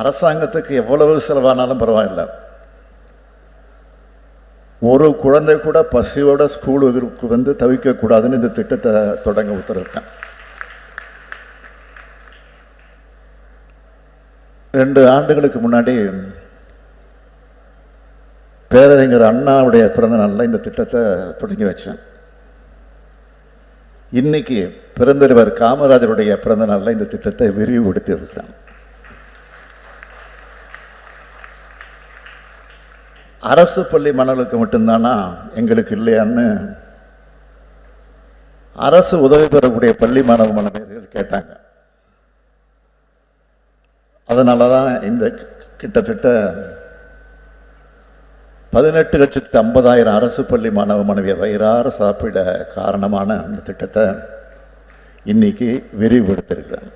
அரசாங்கத்துக்கு எவ்வளவு செலவானாலும் பரவாயில்ல. ஒரு குழந்தை கூட பசியோட ஸ்கூலுக்கு வந்து தவிக்கக்கூடாதுன்னு இந்த திட்டத்தை தொடங்க உத்தரவிட்டேன் ரெண்டு ஆண்டுகளுக்கு முன்னாடி பேரறிஞர் அண்ணாவுடைய பிறந்த நாளில் இந்த திட்டத்தை தொடங்கி வச்சேன். இன்னைக்கு பிறந்தவர் காமராஜருடைய பிறந்த நாளில் இந்த திட்டத்தை விரிவுபடுத்தி இருக்கிறேன் அரசு பள்ளி மாணவர்களுக்கு மட்டும்தானா? எங்களுக்கு இல்லையான்னு அரசு உதவி பெறக்கூடிய பள்ளி மாணவ மாணவியர்கள் கேட்டாங்க. அதனால தான் இந்த கிட்டத்தட்ட பதினெட்டு லட்சத்து ஐம்பதாயிரம் அரசு பள்ளி மாணவ மாணவியை வயிறார சாப்பிட காரணமான இந்த திட்டத்தை இன்னைக்கு விரிவுபடுத்திருக்கிறேன்